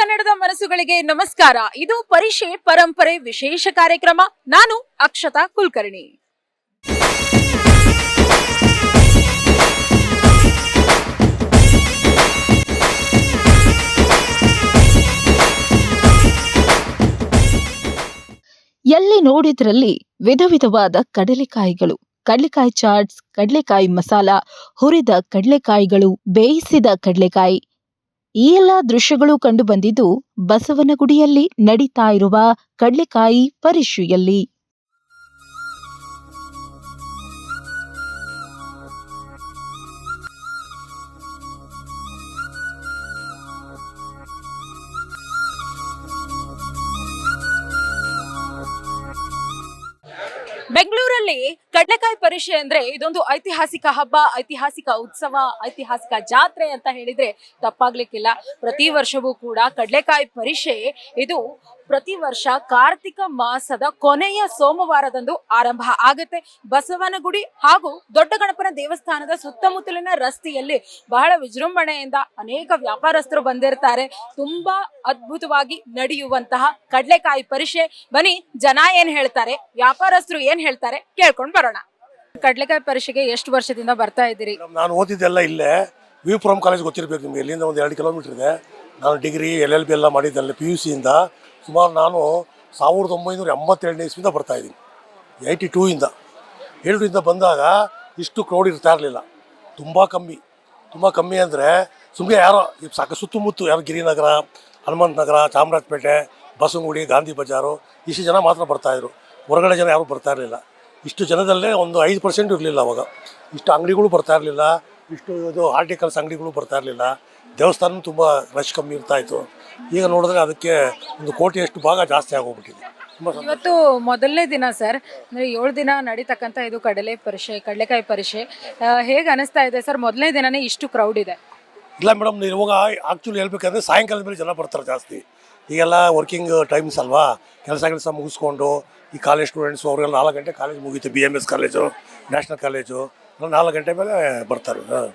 ಕನ್ನಡದ ಮನಸ್ಸುಗಳಿಗೆ ನಮಸ್ಕಾರ. ಇದು ಪರಿಷೆ ಪರಂಪರೆ ವಿಶೇಷ ಕಾರ್ಯಕ್ರಮ. ನಾನು ಅಕ್ಷತಾ ಕುಲಕರ್ಣಿ. ಎಲ್ಲಿ ನೋಡಿದ್ರಲ್ಲಿ ವಿಧ ವಿಧವಾದ ಕಡಲೆಕಾಯಿಗಳು. ಕಡಲೆಕಾಯಿ ಚಾಟ್ಸ್, ಕಡಲೆಕಾಯಿ ಮಸಾಲ, ಹುರಿದ ಕಡಲೆಕಾಯಿಗಳು, ಬೇಯಿಸಿದ ಕಡಲೆಕಾಯಿ ಈ ಎಲ್ಲ ದೃಶ್ಯಗಳು ಕಂಡುಬಂದಿದ್ದು ಬಸವನಗುಡಿಯಲ್ಲಿ ನಡೀತಾ ಇರುವ ಕಡ್ಲೆಕಾಯಿ ಪರಿಷೆಯಲ್ಲಿ. ಬೆಂಗಳೂರಲ್ಲಿ ಕಡಲೆಕಾಯಿ ಪರಿಷೆ ಅಂದ್ರೆ ಇದೊಂದು ಐತಿಹಾಸಿಕ ಹಬ್ಬ, ಐತಿಹಾಸಿಕ ಉತ್ಸವ, ಐತಿಹಾಸಿಕ ಜಾತ್ರೆ ಅಂತ ಹೇಳಿದ್ರೆ ತಪ್ಪಾಗ್ಲಿಕ್ಕಿಲ್ಲ. ಪ್ರತಿ ವರ್ಷವೂ ಕೂಡ ಕಡಲೆಕಾಯಿ ಪರಿಷೆ ಇದು ಪ್ರತಿ ವರ್ಷ ಕಾರ್ತಿಕ ಮಾಸದ ಕೊನೆಯ ಸೋಮವಾರದಂದು ಆರಂಭ ಆಗುತ್ತೆ. ಬಸವನಗುಡಿ ಹಾಗೂ ದೊಡ್ಡ ಗಣಪನ ದೇವಸ್ಥಾನದ ಸುತ್ತಮುತ್ತಲಿನ ರಸ್ತೆಯಲ್ಲಿ ಬಹಳ ವಿಜೃಂಭಣೆಯಿಂದ ಅನೇಕ ವ್ಯಾಪಾರಸ್ಥರು ಬಂದಿರ್ತಾರೆ. ತುಂಬಾ ಅದ್ಭುತವಾಗಿ ನಡೆಯುವಂತಹ ಕಡಲೆಕಾಯಿ ಪರಿಷೆ. ಬನ್ನಿ, ಜನ ಏನ್ ಹೇಳ್ತಾರೆ? ವ್ಯಾಪಾರಸ್ಥರು ಏನ್ ಹೇಳ್ತಾರೆ? ಕೇಳ್ಕೊಂಡು ಬರೋಣ. ಕಡಲೆಕಾಯಿ ಪರಿಷೆಗೆ ಎಷ್ಟು ವರ್ಷದಿಂದ ಬರ್ತಾ ಇದ್ದೀರಿ? ನಾನು ಓದಿದ್ದೆಲ್ಲ ಇಲ್ಲೇ. ವಿಪುರಂ ಕಾಲೇಜ್ ಗೊತ್ತಿರಬೇಕು ನಿಮ್ಗೆ. ಇಲ್ಲಿಂದ ಒಂದು ಎರಡು ಕಿಲೋಮೀಟರ್ ಇದೆ. ನಾನು ಡಿಗ್ರಿ, ಎಲ್ ಎಲ್ ಬಿ ಎಲ್ಲ ಮಾಡಿದ್ದಲ್ಲ ಪಿ ಯು ಸಿಯಿಂದ ಸುಮಾರು ನಾನು ಸಾವಿರದ ಒಂಬೈನೂರ ಎಂಬತ್ತೆರಡನೇ ಇಸ್ವಿಂದ ಬರ್ತಾಯಿದ್ದೀನಿ ಏಯ್ಟಿ ಟೂ ಇಂದ. ಬಂದಾಗ ಇಷ್ಟು ಕ್ರೌಡ್ ಇರ್ತಾ ಇರಲಿಲ್ಲ. ತುಂಬ ಕಮ್ಮಿ. ತುಂಬ ಕಮ್ಮಿ ಅಂದರೆ ಸುಮ್ಮನೆ ಯಾರೋ ಸಾಕು ಸುತ್ತಮುತ್ತ ಯಾರು ಗಿರಿನಗರ ಹನುಮಂತ ನಗರ ಚಾಮರಾಜಪೇಟೆ, ಬಸವನಗುಡಿ, ಗಾಂಧಿ ಬಜಾರು ಇಷ್ಟು ಜನ ಮಾತ್ರ ಬರ್ತಾಯಿದ್ರು ಹೊರಗಡೆ ಜನ ಯಾರೂ ಬರ್ತಾ ಇರಲಿಲ್ಲ. ಇಷ್ಟು ಜನದಲ್ಲೇ ಒಂದು ಐದು ಪರ್ಸೆಂಟ್ ಇರಲಿಲ್ಲ ಅವಾಗ. ಇಷ್ಟು ಅಂಗಡಿಗಳು ಬರ್ತಾ ಇರಲಿಲ್ಲ. ಇಷ್ಟು ಇದು ಆರ್ಟಿಕಲ್ಸ್ ಅಂಗಡಿಗಳು ಬರ್ತಾ ಇರಲಿಲ್ಲ. ದೇವಸ್ಥಾನ ತುಂಬ ರಶ್ ಕಮ್ಮಿ ಇರ್ತಾ ಇತ್ತು. ಈಗ ನೋಡಿದ್ರೆ ಅದಕ್ಕೆ ಒಂದು ಕೋಟಿಯಷ್ಟು ಭಾಗ ಜಾಸ್ತಿ ಆಗೋಗ್ಬಿಟ್ಟಿದೆ. ಇವತ್ತು ಮೊದಲನೇ ದಿನ ಸರ್ ಅಂದ್ರೆ ಏಳು ದಿನ ನಡೀತಕ್ಕಂಥ ಇದು ಕಡಲೆ ಪರಿಷೆ ಕಡಲೆಕಾಯಿ ಪರಿಷೆ ಹೇಗೆ ಅನಿಸ್ತಾ ಇದೆ ಸರ್? ಮೊದಲನೇ ದಿನನೇ ಇಷ್ಟು ಕ್ರೌಡ್ ಇದೆ. ಇಲ್ಲ ಮೇಡಮ್ ನೀವು ಇವಾಗ ಆ್ಯಕ್ಚುಲಿ ಹೇಳ್ಬೇಕಂದ್ರೆ ಸಾಯಂಕಾಲದ ಮೇಲೆ ಜನ ಬರ್ತಾರೆ ಜಾಸ್ತಿ. ಈಗೆಲ್ಲ ವರ್ಕಿಂಗ್ ಟೈಮ್ಸ್ ಅಲ್ವಾ? ಕೆಲಸ ಕೆಲಸ ಮುಗಿಸ್ಕೊಂಡು ಈ ಕಾಲೇಜ್ ಸ್ಟೂಡೆಂಟ್ಸು ಅವರೆಲ್ಲ ನಾಲ್ಕು ಗಂಟೆ ಕಾಲೇಜ್ ಮುಗೀತು B M S college national college ನಾಲ್ಕು ಗಂಟೆ ಮೇಲೆ ಬರ್ತಾರೆ. ಹಾಂ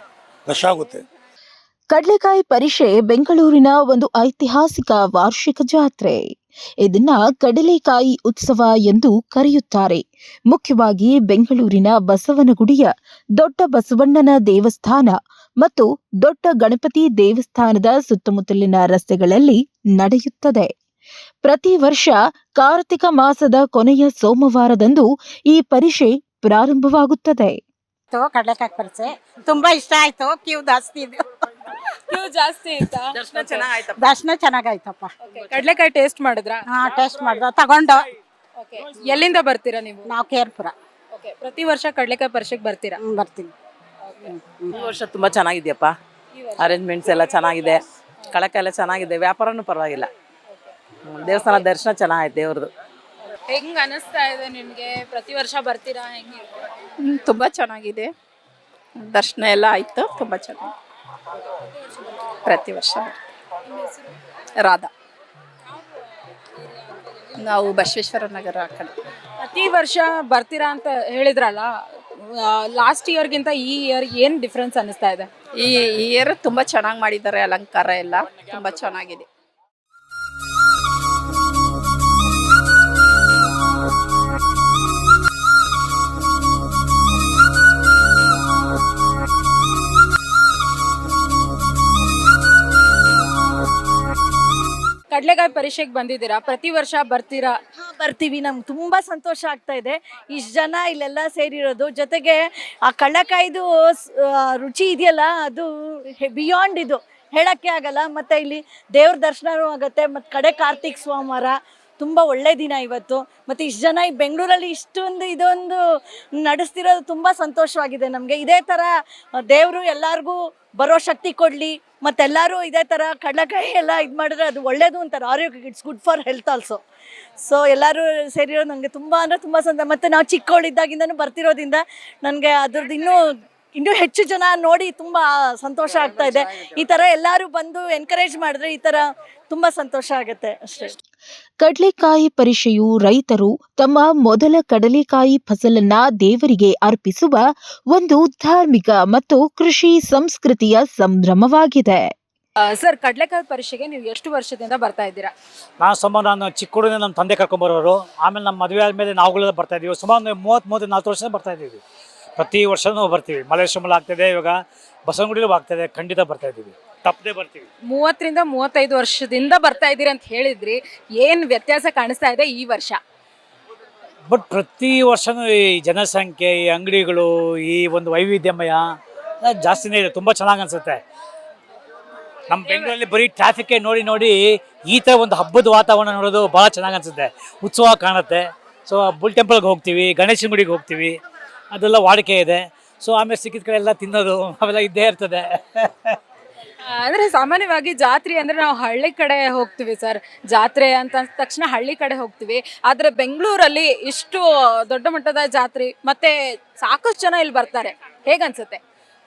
ರಶ್ ಆಗುತ್ತೆ. ಕಡಲೆಕಾಯಿ ಪರಿಷೆ ಬೆಂಗಳೂರಿನ ಒಂದು ಐತಿಹಾಸಿಕ ವಾರ್ಷಿಕ ಜಾತ್ರೆ. ಇದನ್ನ ಕಡಲೆಕಾಯಿ ಉತ್ಸವ ಎಂದು ಕರೆಯುತ್ತಾರೆ. ಮುಖ್ಯವಾಗಿ ಬೆಂಗಳೂರಿನ ಬಸವನಗುಡಿಯ ದೊಡ್ಡ ಬಸವಣ್ಣನ ದೇವಸ್ಥಾನ ಮತ್ತು ದೊಡ್ಡ ಗಣಪತಿ ದೇವಸ್ಥಾನದ ಸುತ್ತಮುತ್ತಲಿನ ರಸ್ತೆಗಳಲ್ಲಿ ನಡೆಯುತ್ತದೆ. ಪ್ರತಿ ವರ್ಷ ಕಾರ್ತಿಕ ಮಾಸದ ಕೊನೆಯ ಸೋಮವಾರದಂದು ಈ ಪರಿಷೆ ಪ್ರಾರಂಭವಾಗುತ್ತದೆ. ಕಡಲೆಕಾಯಿ ಪರಿಷೆ ತುಂಬಾ ಇಷ್ಟ ಆಯ್ತು. ಕ್ಯೂ ಜಾಸ್ತಿ ಇದು. ಜಾಸ್ತಿ ಆಯ್ತಾ? ದರ್ಶನ ಚೆನ್ನಾಗಾಯ್ತಪ್ಪ. ದರ್ಶನ ಚೆನ್ನಾಗಾಯ್ತಪ್ಪ. ಕಡಲೆಕಾಯಿ ಟೇಸ್ಟ್ ಮಾಡಿದ್ರಾ? ಹಾ ಟೇಸ್ಟ್ ಮಾಡ್ದ ತಗೊಂಡು ಎಲ್ಲಿಂದ ಬರ್ತೀರಾ ನೀವು? ನಾವು ಕೇರ್ಪುರ. ಪ್ರತಿ ವರ್ಷ ಕಡಲೆಕಾಯಿ ಪರಿಷೆಗೆ ಬರ್ತೀರಾ? ಬರ್ತೀನಿ. ಬರ್ತೀವಿ ಈ ವರ್ಷ ತುಂಬಾ ಚೆನ್ನಾಗಿದೆಯಪ್ಪ. ಅರೇಂಜ್ಮೆಂಟ್ಸ್ ಎಲ್ಲ ಚೆನ್ನಾಗಿದೆ. ಕಳಕ ಎಲ್ಲ ಚೆನ್ನಾಗಿದೆ. ವ್ಯಾಪಾರನು ಪರವಾಗಿಲ್ಲ. ಹ್ಮ್, ದೇವಸ್ಥಾನ ದರ್ಶನ ಚೆನ್ನಾಗೈತೆ ದೇವ್ರದ್ದು ಹೆಂಗ್ ಅನಿಸ್ತಾ ಇದೆ ನಿಮ್ಗೆ? ಪ್ರತಿ ವರ್ಷ ಬರ್ತೀರಾ? ಹೆಂಗೆ ತುಂಬಾ ತುಂಬ ಚೆನ್ನಾಗಿದೆ. ದರ್ಶನ ಎಲ್ಲ ಆಯ್ತು. ತುಂಬಾ ಚೆನ್ನಾಗಿ ಪ್ರತಿ ವರ್ಷ ಬರ್ತೀವಿ. ರಾಧಾ. ನಾವು ಬಸವೇಶ್ವರ ನಗರ ಆ ಕಡೆ. ಪ್ರತಿ ವರ್ಷ ಬರ್ತೀರಾ ಅಂತ ಹೇಳಿದ್ರಲ್ಲ ಲಾಸ್ಟ್ ಇಯರ್ಗಿಂತ ಈ ಇಯರ್ ಏನು ಡಿಫ್ರೆನ್ಸ್ ಅನ್ನಿಸ್ತಾ ಇದೆ? ಈ ಇಯರ್ ತುಂಬ ಚೆನ್ನಾಗಿ ಮಾಡಿದ್ದಾರೆ ಅಲಂಕಾರ ಎಲ್ಲ ತುಂಬ ಚೆನ್ನಾಗಿದೆ. ಕಡಲೆಕಾಯಿ ಪರೀಕ್ಷೆಗೆ ಬಂದಿದ್ದೀರಾ? ಪ್ರತಿ ವರ್ಷ ಬರ್ತೀರಾ? ಬರ್ತೀವಿ. ನಮ್ಗೆ ತುಂಬ ಸಂತೋಷ ಆಗ್ತಾ ಇದೆ. ಇಷ್ಟು ಜನ ಇಲ್ಲೆಲ್ಲ ಸೇರಿರೋದು. ಜೊತೆಗೆ ಆ ಕಳ್ಳಕಾಯ್ದು ಸ್- ರುಚಿ ಇದೆಯಲ್ಲ, ಅದು ಬಿಯಾಂಡ್ ಇದು. ಹೇಳಕ್ಕೆ ಆಗಲ್ಲ. ಮತ್ತೆ ಇಲ್ಲಿ ದೇವ್ರ ದರ್ಶನವೂ ಆಗುತ್ತೆ. ಮತ್ತು ಕಡೆ ಕಾರ್ತಿಕ್ ಸೋಮವಾರ. ತುಂಬ ಒಳ್ಳೆ ದಿನ ಇವತ್ತು. ಮತ್ತು ಇಷ್ಟು ಜನ ಈ ಬೆಂಗಳೂರಲ್ಲಿ ಇಷ್ಟೊಂದು ಇದೊಂದು ನಡೆಸ್ತಿರೋದು ತುಂಬ ಸಂತೋಷವಾಗಿದೆ ನಮಗೆ. ಇದೇ ಥರ ದೇವರು ಎಲ್ಲರಿಗೂ ಬರೋ ಶಕ್ತಿ ಕೊಡಲಿ ಮತ್ತೆಲ್ಲರೂ ಇದೇ ಥರ ಕಡಲೆಕಾಯಿ ಎಲ್ಲ ಇದು ಮಾಡಿದ್ರೆ ಅದು ಒಳ್ಳೇದು ಅಂತಾರೆ ಆರೋಗ್ಯ it's good for health also so ಎಲ್ಲರೂ ಸೇರಿರೋದು ನನಗೆ ತುಂಬ ಅಂದರೆ ತುಂಬ ಸಂತ ಮತ್ತು ನಾವು ಚಿಕ್ಕವಳಿದ್ದಾಗಿಂದನೂ ಬರ್ತಿರೋದ್ರಿಂದ ನನಗೆ ಅದ್ರದ್ದು ಇನ್ನೂ ಇನ್ನೂ ಹೆಚ್ಚು ಜನ ನೋಡಿ ತುಂಬ ಸಂತೋಷ ಆಗ್ತಾ ಇದೆ. ಈ ಥರ ಎಲ್ಲರೂ ಬಂದು ಎನ್ಕರೇಜ್ ಮಾಡಿದ್ರೆ ಈ ಥರ ತುಂಬ ಸಂತೋಷ ಆಗುತ್ತೆ ಅಷ್ಟೇ. ಕಡಲೆಕಾಯಿ ಪರಿಷೆಯು ರೈತರು ತಮ್ಮ ಮೊದಲ ಕಡಲೆಕಾಯಿ ಫಸಲನ್ನ ದೇವರಿಗೆ ಅರ್ಪಿಸುವ ಒಂದು ಧಾರ್ಮಿಕ ಮತ್ತು ಕೃಷಿ ಸಂಸ್ಕೃತಿಯ ಸಂಭ್ರಮವಾಗಿದೆ. ಸರ್ ಕಡಲೆಕಾಯಿ ಪರೀಕ್ಷೆಗೆ ನೀವು ಎಷ್ಟು ವರ್ಷದಿಂದ ಬರ್ತಾ ಇದ್ದೀರಾ? ನಾನು ಸುಮಾರು ನಾನು ಚಿಕ್ಕ ಹುಡುಗನೇ ನಮ್ಮ ತಂದೆ ಕರ್ಕೊಂಬರೋರು ಆಮೇಲೆ ನಮ್ಮ ಮದುವೆ ಆದಮೇಲೆ ನಾವುಗಳೆಲ್ಲ ಬರ್ತಾ ಇದೀವಿ ಸುಮಾರು ಮೂವತ್ತು ಮೂವತ್ತು ನಾಲ್ಕು ವರ್ಷ ಬರ್ತಾ ಇದ್ದೀವಿ. ಪ್ರತಿ ವರ್ಷನೂ ಬರ್ತೀವಿ. ಮಲೇಶ್ವರಮಲ್ಲಿ ಆಗ್ತದೆ ಇವಾಗ ಬಸವನಗುಡಿಲೂ ಆಗ್ತದೆ ಖಂಡಿತ ಬರ್ತಾ ಇದ್ದೀವಿ. ತಪ್ಪದೆ ಬರ್ತೀವಿ. ಮೂವತ್ತರಿಂದ ಮೂವತ್ತೈದು ವರ್ಷದಿಂದ ಬರ್ತಾ ಇದ್ದೀರಿ ಅಂತ ಹೇಳಿದ್ರಿ. ಏನು ವ್ಯತ್ಯಾಸ ಕಾಣಿಸ್ತಾ ಇದೆ ಈ ವರ್ಷ? ಬಟ್ ಪ್ರತಿ ವರ್ಷನೂ ಈ ಜನಸಂಖ್ಯೆ ಈ ಅಂಗಡಿಗಳು ಈ ಒಂದು ವೈವಿಧ್ಯಮಯ ಆ, ಜಾಸ್ತಿನೇ ಇದೆ. ತುಂಬ ಚೆನ್ನಾಗಿ ಅನಿಸುತ್ತೆ. ನಮ್ಮ ಬೆಂಗಳೂರಲ್ಲಿ ಬರೀ ಟ್ರಾಫಿಕ್ಕೇ ನೋಡಿ ನೋಡಿ ಈ ಥರ ಒಂದು ಹಬ್ಬದ ವಾತಾವರಣ ನೋಡೋದು ಭಾಳ ಚೆನ್ನಾಗಿ ಅನಿಸುತ್ತೆ. ಉತ್ಸವ ಕಾಣುತ್ತೆ. ಸೊ ಬುಲ್ ಟೆಂಪಲ್ಗೆ ಹೋಗ್ತೀವಿ ಗಣೇಶನ ಗುಡಿಗೆ ಹೋಗ್ತೀವಿ. ಅದೆಲ್ಲ ವಾಡಿಕೆ ಇದೆ. ಸೊ ಆಮೇಲೆ ಸಿಕ್ಕಿದ ಕಡೆ ಎಲ್ಲ ತಿನ್ನೋದು ಅವೆಲ್ಲ ಇದ್ದೇ ಇರ್ತದೆ. ಅಂದ್ರೆ ಸಾಮಾನ್ಯವಾಗಿ ಜಾತ್ರೆ ಅಂದ್ರೆ ನಾವು ಹಳ್ಳಿ ಕಡೆ ಹೋಗ್ತೀವಿ ಸರ್. ಜಾತ್ರೆ ಅಂತ ಅಂದ ತಕ್ಷಣ ಹಳ್ಳಿ ಕಡೆ ಹೋಗ್ತೀವಿ. ಆದ್ರೆ ಬೆಂಗಳೂರಲ್ಲಿ ಇಷ್ಟು ದೊಡ್ಡ ಮಟ್ಟದ ಜಾತ್ರೆ ಮತ್ತೆ ಸಾಕಷ್ಟು ಜನ ಇಲ್ಲಿ ಬರ್ತಾರೆ. ಹೇಗನ್ಸುತ್ತೆ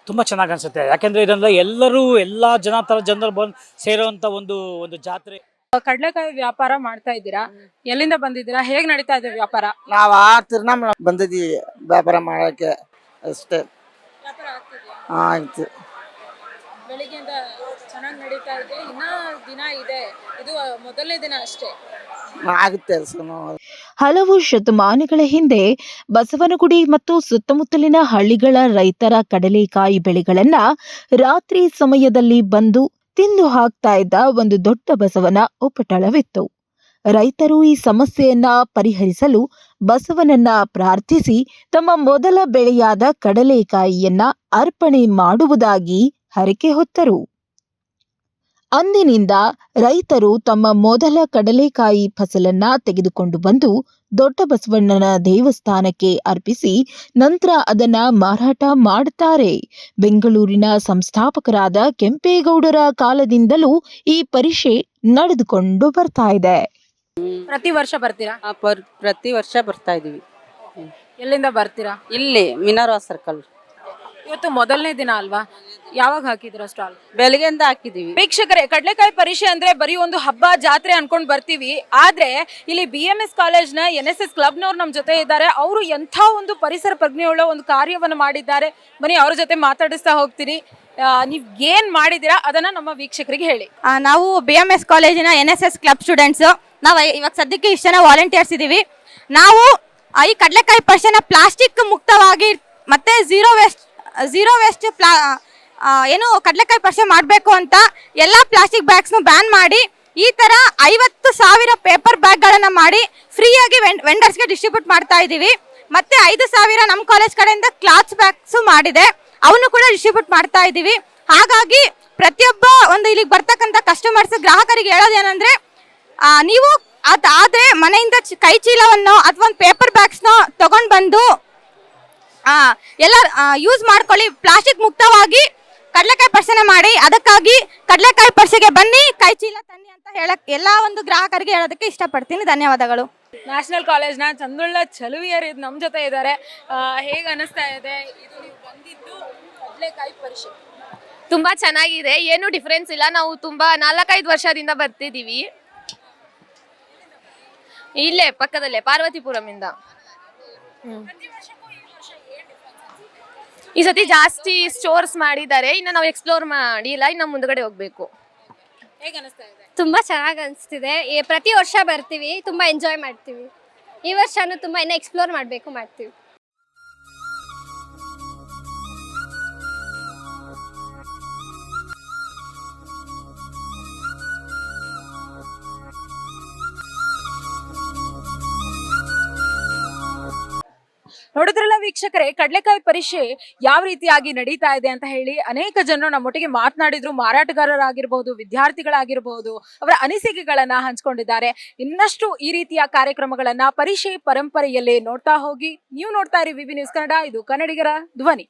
ತುಂಬ ಚೆನ್ನಾಗಿ ಅನ್ಸುತ್ತೆ. ಯಾಕೆಂದರೆ ಇದರಿಂದ ಎಲ್ಲರೂ ಎಲ್ಲ ಜನ ತರ ಜನರು ಬಂದು ಸೇರೋವಂಥ ಒಂದು ಒಂದು ಜಾತ್ರೆ. ಕಡ್ಲೆಕಾಯಿ ವ್ಯಾಪಾರ ಮಾಡ್ತಾ ಇದ್ದೀರಾ? ಎಲ್ಲಿಂದ ಬಂದಿದ್ದೀರಾ? ಹೇಗ್ ನಡೀತಾ ಇದೆ ವ್ಯಾಪಾರ? ನಾವು ಆ ತಿರ್ನಾಮ ಬಂದಿದ್ದೀವಿ ವ್ಯಾಪಾರ ಮಾಡಕ್ಕೆ ಅಷ್ಟೇ. ಆಯ್ತು. ಬೆಳಿಗ್ಗೆಯಿಂದ ಚೆನ್ನಾಗಿ ನಡೀತಾ ಇದೆ. ಇನ್ನ ದಿನ ಇದೆ. ಇದು ಮೊದಲನೇ ದಿನ ಅಷ್ಟೇ. ಆಗುತ್ತೆ ಸುನು ಹಲವು ಶತಮಾನಗಳ ಹಿಂದೆ ಬಸವನಗುಡಿ ಮತ್ತು ಸುತ್ತಮುತ್ತಲಿನ ಹಳ್ಳಿಗಳ ರೈತರ ಕಡಲೆಕಾಯಿ ಬೆಳೆಗಳನ್ನ ರಾತ್ರಿ ಸಮಯದಲ್ಲಿ ಬಂದು ತಿಂದು ಹಾಕ್ತಾ ಇದ್ದ ಒಂದು ದೊಡ್ಡ ಬಸವನ ಉಪಟಳವಿತ್ತು. ರೈತರು ಈ ಸಮಸ್ಯೆಯನ್ನ ಪರಿಹರಿಸಲು ಬಸವನನ್ನ ಪ್ರಾರ್ಥಿಸಿ ತಮ್ಮ ಮೊದಲ ಬೆಳೆಯಾದ ಕಡಲೆಕಾಯಿಯನ್ನ ಅರ್ಪಣೆ ಮಾಡುವುದಾಗಿ ಹರಕೆ ಹೊತ್ತರು. ಅಂದಿನಿಂದ ರೈತರು ತಮ್ಮ ಮೊದಲ ಕಡಲೆಕಾಯಿ ಫಸಲನ್ನ ತೆಗೆದುಕೊಂಡು ಬಂದು ದೊಡ್ಡ ಬಸವಣ್ಣನ ದೇವಸ್ಥಾನಕ್ಕೆ ಅರ್ಪಿಸಿ ನಂತರ ಅದನ್ನ ಮಾರಾಟ ಮಾಡುತ್ತಾರೆ ಬೆಂಗಳೂರಿನ ಸಂಸ್ಥಾಪಕರಾದ ಕೆಂಪೇಗೌಡರ ಕಾಲದಿಂದಲೂ ಈ ಪರಿಷೆ ನಡೆದುಕೊಂಡು ಬರ್ತಾ ಇದೆ. ಪ್ರತಿ ವರ್ಷ ಬರ್ತೀರಾ? ಆ, ಪರ್ ಪ್ರತಿ ವರ್ಷ ಬರ್ತಾ ಇದೀವಿ. ಎಲ್ಲಿಂದ ಬರ್ತೀರಾ? ಇಲ್ಲಿ ಮಿನಾರ್ವಾ ಸರ್ಕಲ್. ಇವತ್ತು ಮೊದಲನೇ ದಿನ ಅಲ್ವಾ? ಯಾವಾಗ ಹಾಕಿದ್ರ ಸ್ಟಾಲ್ ಬೆಳಗ್ಗೆಯಿಂದ ಹಾಕಿದೀವಿ ವೀಕ್ಷಕರೇ ಕಡಲೆಕಾಯಿ ಪರಿಷೆ ಅಂದ್ರೆ ಬರೀ ಒಂದು ಹಬ್ಬ ಜಾತ್ರೆ ಅನ್ಕೊಂಡ್ ಬರ್ತೀವಿ. ಆದ್ರೆ ಇಲ್ಲಿ ಬಿ ಎಂ ಎಸ್ ಕಾಲೇಜ್ನ ಎನ್ ಎಸ್ ಎಸ್ ಕ್ಲಬ್ನವ್ರು ನಮ್ ಜೊತೆ ಇದ್ದಾರೆ. ಅವರು ಎಂಥ ಒಂದು ಪರಿಸರ ಪ್ರಜ್ಞೆಯುಳ್ಳ ಒಂದು ಕಾರ್ಯವನ್ನು ಮಾಡಿದ್ದಾರೆ. ಬನ್ನಿ ಅವ್ರ ಜೊತೆ ಮಾತಾಡಿಸ್ತಾ ಹೋಗ್ತೀನಿ ನೀವು ನೀವ್ ಏನ್ ಮಾಡಿದೀರಾ ಅದನ್ನ ನಮ್ಮ ವೀಕ್ಷಕರಿಗೆ ಹೇಳಿ. ನಾವು ಬಿ ಎಂ ಎಸ್ ಕಾಲೇಜಿನ N S S club students ನಾವು ಇವಾಗ ಸದ್ಯಕ್ಕೆ ಇಷ್ಟು ಜನ ವಾಲಂಟಿಯರ್ಸ್ ಇದೀವಿ. ನಾವು ಈ ಕಡಲೆಕಾಯಿ ಪರಿಷೆನ ಪ್ಲಾಸ್ಟಿಕ್ ಮುಕ್ತವಾಗಿ ಮತ್ತೆ ಝೀರೋ ವೇಸ್ಟ್ ಝೀರೋ ವೇಸ್ಟ್ ಪ್ಲಾ ಏನು ಕಡಲೆಕಾಯಿ ಪರಿಷೆ ಮಾಡಬೇಕು ಅಂತ ಎಲ್ಲ ಪ್ಲಾಸ್ಟಿಕ್ ಬ್ಯಾಗ್ಸ್ನು ಬ್ಯಾನ್ ಮಾಡಿ, ಈ ಥರ ಐವತ್ತು ಸಾವಿರ ಪೇಪರ್ ಬ್ಯಾಗ್ಗಳನ್ನು ಮಾಡಿ ಫ್ರೀಯಾಗಿ ವೆಂಡರ್ಸ್ಗೆ ಡಿಸ್ಟ್ರಿಬ್ಯೂಟ್ ಮಾಡ್ತಾ ಇದ್ದೀವಿ. ಮತ್ತು ಐದು ಸಾವಿರ ನಮ್ಮ ಕಾಲೇಜ್ ಕಡೆಯಿಂದ ಕ್ಲಾತ್ಸ್ ಬ್ಯಾಗ್ಸು ಮಾಡಿದೆ. ಅವನು ಕೂಡ ಡಿಸ್ಟ್ರಿಬ್ಯೂಟ್ ಮಾಡ್ತಾ ಇದ್ದೀವಿ. ಹಾಗಾಗಿ ಪ್ರತಿಯೊಬ್ಬ ಒಂದು ಇಲ್ಲಿಗೆ ಬರ್ತಕ್ಕಂಥ ಕಸ್ಟಮರ್ಸ್ ಗ್ರಾಹಕರಿಗೆ ಹೇಳೋದೇನೆಂದರೆ ನೀವು ಅದು ಆದರೆ ಮನೆಯಿಂದ ಕೈ ಚೀಲವನ್ನು ಅಥವಾ ಒಂದು ಪೇಪರ್ ಬ್ಯಾಗ್ಸ್ನೋ ತೊಗೊಂಡು ಬಂದು ಎಲ್ಲ ಯೂಸ್ ಮಾಡ್ಕೊಳ್ಳಿ. ಪ್ಲಾಸ್ಟಿಕ್ ಮುಕ್ತವಾಗಿ ಕಡಲೆಕಾಯಿ ಪರ್ಸನೆ ಮಾಡಿ. ಅದಕ್ಕಾಗಿ ಕಡಲೆಕಾಯಿ ಪರ್ಸೆಗೆ ಬನ್ನಿ ಕೈ ಚೀಲ ತನ್ನಿ ಅಂತ ಹೇಳಕ್ ಎಲ್ಲಾ ಒಂದು ಗ್ರಾಹಕರಿಗೆ ಹೇಳೋದಕ್ಕೆ ಇಷ್ಟಪಡ್ತೀನಿ. ಧನ್ಯವಾದಗಳು. ನ್ಯಾಷನಲ್ ಕಾಲೇಜ್ನ ಚಂದುಳ್ಳ ಇದು ನಮ್ಮ ಜೊತೆ ಇದ್ದಾರೆ ಹೇಗೆ ಅನಿಸ್ತಾ ಇದೆ? ಇದು ನೀವು ಬಂದಿದ್ದು ಕಡಲೆಕಾಯಿ ತುಂಬಾ ಚೆನ್ನಾಗಿದೆ. ಏನು ಡಿಫ್ರೆನ್ಸ್ ಇಲ್ಲ. ನಾವು ತುಂಬಾ ನಾಲ್ಕೈದು ವರ್ಷದಿಂದ ಬರ್ತಿದೀವಿ. ಇಲ್ಲೇ ಪಕ್ಕದಲ್ಲೇ ಪಾರ್ವತಿಪುರಮಿಂದ. ಹ್ಮ್. ಈ ಸತಿ ಜಾಸ್ತಿ ಸ್ಟೋರ್ಸ್ ಮಾಡಿದ್ದಾರೆ. ಇನ್ನು ನಾವು ಎಕ್ಸ್ಪ್ಲೋರ್ ಮಾಡಿಲ್ಲ ಇನ್ನು ಮುಂದ್ಗಡೆ ಹೋಗ್ಬೇಕು. ಹೇಗ್ ಅನಿಸ್ತಾ ಇದೆ? ತುಂಬಾ ಚೆನ್ನಾಗಿ ಅನಿಸ್ತಿದೆ. ಪ್ರತಿ ವರ್ಷ ಬರ್ತೀವಿ ತುಂಬಾ ಎಂಜಾಯ್ ಮಾಡ್ತೀವಿ. ಈ ವರ್ಷನೂ ತುಂಬಾ ಇನ್ನ ಎಕ್ಸ್ಪ್ಲೋರ್ ಮಾಡಬೇಕು ಮಾಡ್ತೀವಿ. ನೋಡಿದ್ರಲ್ಲ ವೀಕ್ಷಕರೇ, ಕಡಲೆಕಾಯಿ ಪರೀಕ್ಷೆ ಯಾವ ರೀತಿಯಾಗಿ ನಡೀತಾ ಇದೆ ಅಂತ ಹೇಳಿ ಅನೇಕ ಜನರು ನಮ್ಮೊಟ್ಟಿಗೆ ಮಾತನಾಡಿದ್ರು. ಮಾರಾಟಗಾರರಾಗಿರ್ಬಹುದು ವಿದ್ಯಾರ್ಥಿಗಳಾಗಿರ್ಬಹುದು ಅವರ ಅನಿಸಿಕೆಗಳನ್ನ ಹಂಚ್ಕೊಂಡಿದ್ದಾರೆ. ಇನ್ನಷ್ಟು ಈ ರೀತಿಯ ಕಾರ್ಯಕ್ರಮಗಳನ್ನ ಪರೀಕ್ಷೆ ಪರಂಪರೆಯಲ್ಲಿ ನೋಡ್ತಾ ಹೋಗಿ. ನೀವು ನೋಡ್ತಾ ಇರಿ ವಿವಿ ನ್ಯೂಸ್ ಕನ್ನಡ, ಇದು ಕನ್ನಡಿಗರ ಧ್ವನಿ.